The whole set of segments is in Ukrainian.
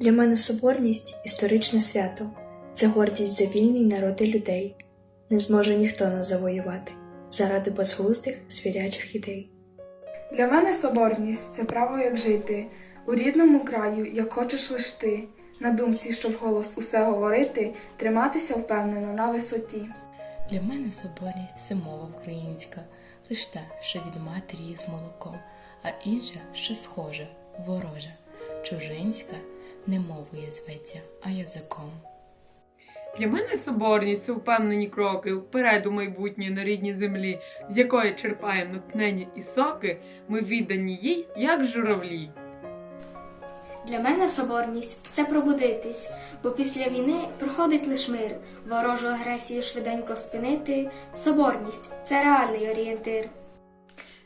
Для мене соборність історичне свято, це гордість за вільний народ і людей. Не зможе ніхто нас завоювати заради безглуздих звірячих ідей. Для мене соборність це право як жити у рідному краю, як хочеш лиш ти. На думці, що вголос усе говорити, триматися впевнено на висоті. Для мене соборність це мова українська, лиш та, що від матері з молоком, а інша, що схожа, ворожа, чужинська, не мовою зветься, а язиком. Для мене соборність це впевнені кроки вперед у майбутнє на рідній землі, з якої черпаємо натхнення і соки, ми віддані їй, як журавлі. Для мене соборність це пробудитись, бо після війни проходить лиш мир, ворожу агресію швиденько спинити. Соборність це реальний орієнтир.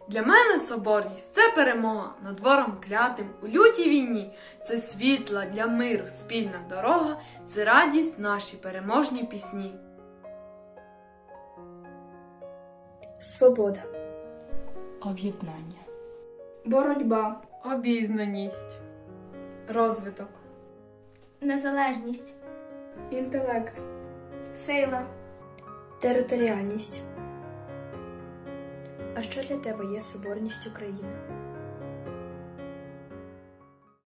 Для мене соборність це перемога над вором клятим у лютій війні. Це світла для миру, спільна дорога, це радість наші переможні пісні. Свобода, Об'єднання. Боротьба, Обізнаність. Розвиток. Незалежність, інтелект, сила. територіальність. А що для тебе є соборність України?